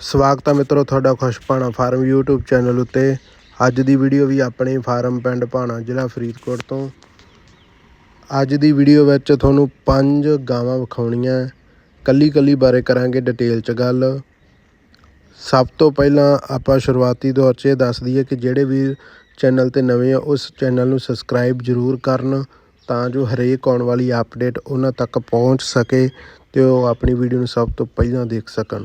ਸਵਾਗਤ ਹੈ ਮਿੱਤਰੋ ਤੁਹਾਡਾ ਖੁਸ਼ਪਾਣਾ ਫਾਰਮ YouTube ਚੈਨਲ ਉੱਤੇ। ਅੱਜ ਦੀ ਵੀਡੀਓ ਵੀ ਆਪਣੇ ਫਾਰਮ ਪਿੰਡ ਭਾਣਾ, ਜ਼ਿਲ੍ਹਾ ਫਰੀਦਕੋਟ ਤੋਂ। ਅੱਜ ਦੀ ਵੀਡੀਓ ਵਿੱਚ ਤੁਹਾਨੂੰ ਪੰਜ ਗਾਵਾਂ ਵਿਖਾਉਣੀਆਂ। ਕੱਲੀ ਕੱਲੀ ਬਾਰੇ ਕਰਾਂਗੇ ਡਿਟੇਲ 'ਚ ਗੱਲ। ਸਭ ਤੋਂ ਪਹਿਲਾਂ ਆਪਾਂ ਸ਼ੁਰੂਆਤੀ ਦੌਰ 'ਚ ਇਹ ਦੱਸ ਦਈਏ ਕਿ ਜਿਹੜੇ ਵੀ ਚੈਨਲ ਤੇ ਨਵੇਂ ਆ, ਉਸ ਚੈਨਲ ਨੂੰ ਸਬਸਕ੍ਰਾਈਬ ਜ਼ਰੂਰ ਕਰਨ ਤਾਂ ਜੋ ਹਰੇਕ ਆਉਣ ਵਾਲੀ ਅਪਡੇਟ ਉਹਨਾਂ ਤੱਕ ਪਹੁੰਚ ਸਕੇ ਤੇ ਉਹ ਆਪਣੀ ਵੀਡੀਓ ਨੂੰ ਸਭ ਤੋਂ ਪਹਿਲਾਂ ਦੇਖ ਸਕਣ।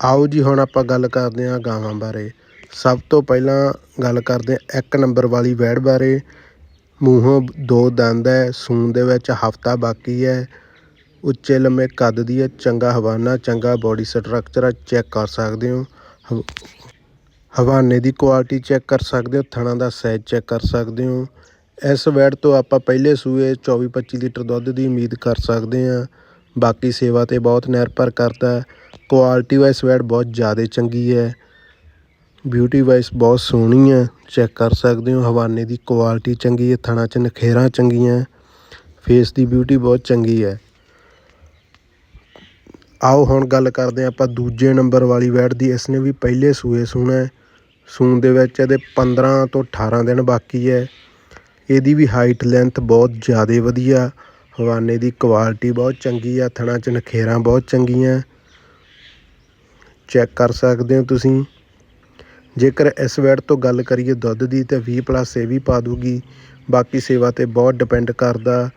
ਆਓ ਜੀ, ਹੁਣ ਆਪਾਂ ਗੱਲ ਕਰਦੇ ਹਾਂ ਗਾਵਾਂ ਬਾਰੇ। ਸਭ ਤੋਂ ਪਹਿਲਾਂ ਗੱਲ ਕਰਦੇ ਹਾਂ ਇੱਕ ਨੰਬਰ ਵਾਲੀ ਵੈੜ ਬਾਰੇ। ਮੂੰਹੋਂ ਦੋ ਦੰਦ ਹੈ, ਸੂਣ ਦੇ ਵਿੱਚ ਹਫਤਾ ਬਾਕੀ ਹੈ। ਉੱਚੇ ਲੰਮੇ ਕੱਦ ਦੀ ਹੈ, ਚੰਗਾ ਹਵਾਨਾ, ਚੰਗਾ ਬੋਡੀ ਸਟਰਕਚਰ ਹੈ ਚੈੱਕ ਕਰ ਸਕਦੇ ਹੋ। ਹਵ- ਹਵਾਨੇ ਦੀ ਕੁਆਲਿਟੀ ਚੈੱਕ ਕਰ ਸਕਦੇ ਹੋ, ਥਣਾਂ ਦਾ ਸਾਈਜ਼ ਚੈੱਕ ਕਰ ਸਕਦੇ ਹੋ। ਇਸ ਵੈੜ ਤੋਂ ਆਪਾਂ ਪਹਿਲੇ ਸੂਏ 24-25 ਲੀਟਰ ਦੁੱਧ ਦੀ ਉਮੀਦ ਕਰ ਸਕਦੇ ਹਾਂ। ਬਾਕੀ ਸੇਵਾ ਤੇ ਬਹੁਤ ਨਿਰਭਰ ਕਰਦਾ ਹੈ। ਕੁਆਲਿਟੀ ਵਾਈਜ਼ ਵੈੜ ਬਹੁਤ ਜ਼ਿਆਦਾ ਚੰਗੀ ਹੈ। ਬਿਊਟੀ ਵਾਈਜ਼ ਬਹੁਤ ਸੋਹਣੀ ਹੈ। ਚੈੱਕ ਕਰ ਸਕਦੇ ਹੋ, ਹਵਾਨੇ ਦੀ ਕੁਆਲਿਟੀ ਚੰਗੀ ਹੈ, ਥਣਾ 'ਚ ਨਖੇਰਾਂ ਚੰਗੀਆਂ ਫੇਸ ਦੀ ਬਿਊਟੀ ਬਹੁਤ ਚੰਗੀ ਹੈ। ਆਓ ਹੁਣ ਗੱਲ ਕਰਦੇ ਹਾਂ ਆਪਾਂ ਦੂਜੇ ਨੰਬਰ ਵਾਲੀ ਵੈੜ ਦੀ ਇਸ ਨੇ ਵੀ ਪਹਿਲੇ ਸੂਏ ਸੂਣਾ ਸੂਣ ਦੇ ਵਿੱਚ ਇਹਦੇ 15 ਤੋਂ 18 ਦਿਨ ਬਾਕੀ ਹੈ। ਇਹਦੀ ਵੀ ਹਾਈਟ ਲੈਂਥ ਬਹੁਤ ਜ਼ਿਆਦਾ ਵਧੀਆ, ਹਵਾਨੇ ਦੀ ਕੁਆਲਿਟੀ ਬਹੁਤ ਚੰਗੀ ਆ ਥਣਾ 'ਚ ਨਖੇਰਾਂ ਬਹੁਤ ਚੰਗੀਆਂ ਚੈੱਕ ਕਰ ਸਕਦੇ ਹੋ ਤੁਸੀਂ। ਜੇਕਰ ਇਸ ਵੈੜ ਤੋਂ ਗੱਲ ਕਰੀਏ ਦੁੱਧ ਦੀ, ਤਾਂ ਵੀਹ ਪਲੱਸ ਇਹ ਵੀ ਪਾ ਦੂਗੀ। ਬਾਕੀ ਸੇਵਾ ਤੇ ਬਹੁਤ ਡਿਪੈਂਡ ਕਰਦਾ।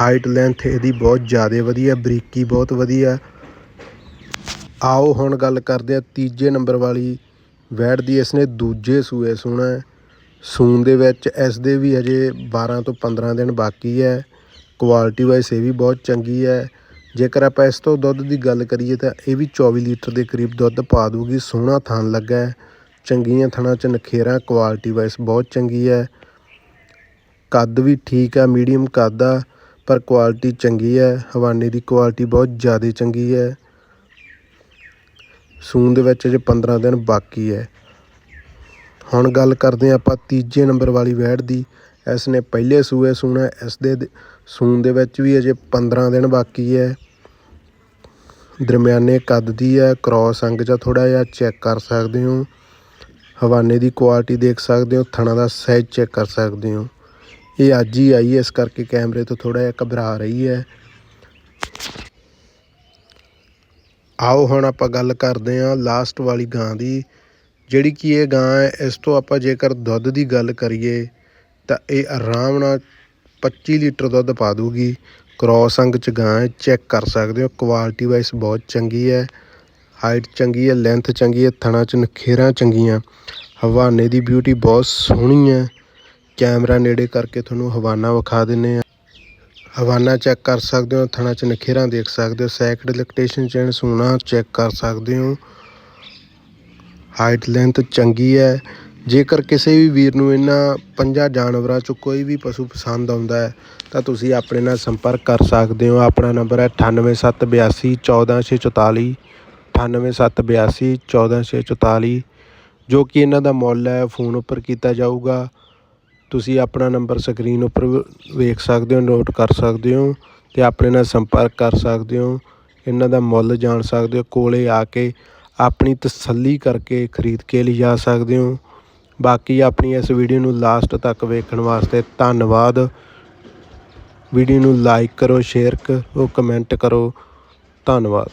ਹਾਈਟ ਲੈਂਥ ਇਹਦੀ ਬਹੁਤ ਜ਼ਿਆਦਾ ਵਧੀਆ, ਬਰੀਕੀ ਬਹੁਤ ਵਧੀਆ। ਆਓ ਹੁਣ ਗੱਲ ਕਰਦੇ ਆ ਤੀਜੇ ਨੰਬਰ ਵਾਲੀ ਵੈੜ ਦੀ। ਇਸਨੇ ਦੂਜੇ ਸੂਏ ਸੂਣਾ ਹੈ। ਸੂਣ ਦੇ ਵਿੱਚ ਇਸ ਦੇ ਵੀ ਹਜੇ 12 ਤੋਂ 15 ਦਿਨ ਬਾਕੀ ਹੈ। ਕੁਆਲਿਟੀ ਵਾਈਜ਼ ਇਹ ਵੀ ਬਹੁਤ ਚੰਗੀ ਹੈ। ਜੇਕਰ ਆਪਾਂ ਇਸ ਤੋਂ ਦੁੱਧ ਦੀ ਗੱਲ ਕਰੀਏ ਤਾਂ ਇਹ ਵੀ 24 ਲੀਟਰ ਦੇ ਕਰੀਬ ਦੁੱਧ ਪਾ ਦੂਗੀ ਸੋਹਣਾ ਥਣ ਲੱਗਾ ਹੈ। ਚੰਗੀਆਂ ਥਣਾ ਚ ਨਖੇਰਾਂ ਕੁਆਲਿਟੀ ਵਾਈਜ਼ ਬਹੁਤ ਚੰਗੀ ਹੈ। ਕੱਦ ਵੀ ਠੀਕ ਆ ਮੀਡੀਅਮ ਕੱਦ ਆ, ਪਰ ਕੁਆਲਿਟੀ ਚੰਗੀ ਹੈ। ਹਵਾਨੇ ਦੀ ਕੁਆਲਿਟੀ ਬਹੁਤ ਜ਼ਿਆਦਾ ਚੰਗੀ ਹੈ। ਸੂਨ ਦੇ ਵਿੱਚ ਅਜੇ 15 ਦਿਨ ਬਾਕੀ ਹੈ। ਹੁਣ ਗੱਲ ਕਰਦੇ ਹਾਂ ਆਪਾਂ ਤੀਜੇ ਨੰਬਰ ਵਾਲੀ ਵੈੜ ਦੀ। ਇਸ ਨੇ ਪਹਿਲੇ ਸੂਏ ਸੂਣਾ, ਇਸ ਦੇ ਸੂਣ ਦੇ ਵਿੱਚ ਵੀ ਅਜੇ 15 ਦਿਨ ਬਾਕੀ ਹੈ ਦਰਮਿਆਨੇ ਕੱਦ ਦੀ ਹੈ ਕ੍ਰੋਸ ਅੰਗ ਜਾਂ ਥੋੜਾ ਜਿਹਾ ਚੈੱਕ ਕਰ ਸਕਦੇ ਹੋ। ਹਵਾਨੇ ਦੀ ਕੁਆਲਿਟੀ ਦੇਖ ਸਕਦੇ ਹੋ, ਥਣਾ ਦਾ ਸਾਈਜ਼ ਚੈੱਕ ਕਰ ਸਕਦੇ ਹੋ। ਇਹ ਅੱਜ ਹੀ ਆਈ ਹੈ ਇਸ ਕਰਕੇ ਕੈਮਰੇ ਤੋਂ ਥੋੜਾ ਜਿਹਾ ਘਬਰਾ ਰਹੀ ਹੈ ਆਓ ਹੁਣ ਆਪਾਂ ਗੱਲ ਕਰਦੇ ਹਾਂ ਲਾਸਟ ਵਾਲੀ ਗਾਂ ਦੀ, ਜਿਹੜੀ ਕਿ ਇਹ ਗਾਂ ਹੈ ਇਸ ਤੋਂ ਆਪਾਂ ਜੇਕਰ ਦੁੱਧ ਦੀ ਗੱਲ ਕਰੀਏ ਤਾਂ ਇਹ ਆਰਾਮ ਨਾਲ 25 ਲੀਟਰ ਦੁੱਧ ਪਾ ਦੂਗੀ। ਕ੍ਰੋਸ ਅੰਗ ਚ ਗਾਂ ਹੈ ਚੈੱਕ ਕਰ ਸਕਦੇ ਹੋ। ਕੁਆਲਿਟੀ ਵਾਈਜ਼ ਬਹੁਤ ਚੰਗੀ ਹੈ। ਹਾਈਟ ਚੰਗੀ ਹੈ ਲੈਂਥ ਚੰਗੀ ਹੈ, ਥਣਾ ਚ ਨਖੇਰਾਂ ਚੰਗੀਆਂ। ਹਵਾਨੇ ਦੀ ਬਿਊਟੀ ਬਹੁਤ ਸੋਹਣੀ ਹੈ। ਕੈਮਰਾ ਨੇੜੇ ਕਰਕੇ ਤੁਹਾਨੂੰ ਹਵਾਨਾ ਵਿਖਾ ਦਿੰਨੇ ਆ ਹਵਾਨਾ ਚੈੱਕ ਕਰ ਸਕਦੇ ਹੋ, ਥਣਾ ਚ ਨਖੇਰਾਂ ਦੇਖ ਸਕਦੇ ਹੋ ਸੈਕਡ ਲੈਕਟੇਸ਼ਨ ਚੈਨ ਸੋਨਾ ਚੈੱਕ ਕਰ ਸਕਦੇ ਹੋ। ਹਾਈਟ ਲੈਂਥ ਚੰਗੀ ਹੈ। ਜੇਕਰ ਕਿਸੇ ਵੀ ਵੀਰ ਨੂੰ ਇਹਨਾਂ ਪੰਜਾਂ ਜਾਨਵਰਾਂ ਚੋਂ ਕੋਈ ਵੀ ਪਸ਼ੂ ਪਸੰਦ ਆਉਂਦਾ ਹੈ, ਤਾਂ ਤੁਸੀਂ ਆਪਣੇ ਨਾਲ ਸੰਪਰਕ ਕਰ ਸਕਦੇ ਹੋ। ਆਪਣਾ ਨੰਬਰ ਹੈ 98782 14644 98782 14644 ਜੋ ਕਿ ਇਹਨਾਂ ਦਾ ਮੁੱਲ ਹੈ, ਫੋਨ ਉੱਪਰ ਕੀਤਾ ਜਾਊਗਾ। ਤੁਸੀਂ ਆਪਣਾ ਨੰਬਰ ਸਕਰੀਨ ਉੱਪਰ ਵੇਖ ਸਕਦੇ ਹੋ, ਨੋਟ ਕਰ ਸਕਦੇ ਹੋ ਤੇ ਆਪਣੇ ਨਾਲ ਸੰਪਰਕ ਕਰ ਸਕਦੇ ਹੋ। ਇਹਨਾਂ ਦਾ ਮੁੱਲ ਜਾਣ ਸਕਦੇ ਹੋ, ਕੋਲੇ ਆ ਕੇ ਆਪਣੀ ਤਸੱਲੀ ਕਰਕੇ ਖਰੀਦ ਕੇ ਲਿਜਾ ਸਕਦੇ ਹੋ। ਬਾਕੀ ਆਪਣੀ ਇਸ ਵੀਡੀਓ ਨੂੰ ਲਾਸਟ ਤੱਕ ਵੇਖਣ ਵਾਸਤੇ ਧੰਨਵਾਦ। ਵੀਡੀਓ ਨੂੰ ਲਾਈਕ ਕਰੋ ਸ਼ੇਅਰ ਕਰੋ ਕਮੈਂਟ ਕਰੋ। ਧੰਨਵਾਦ।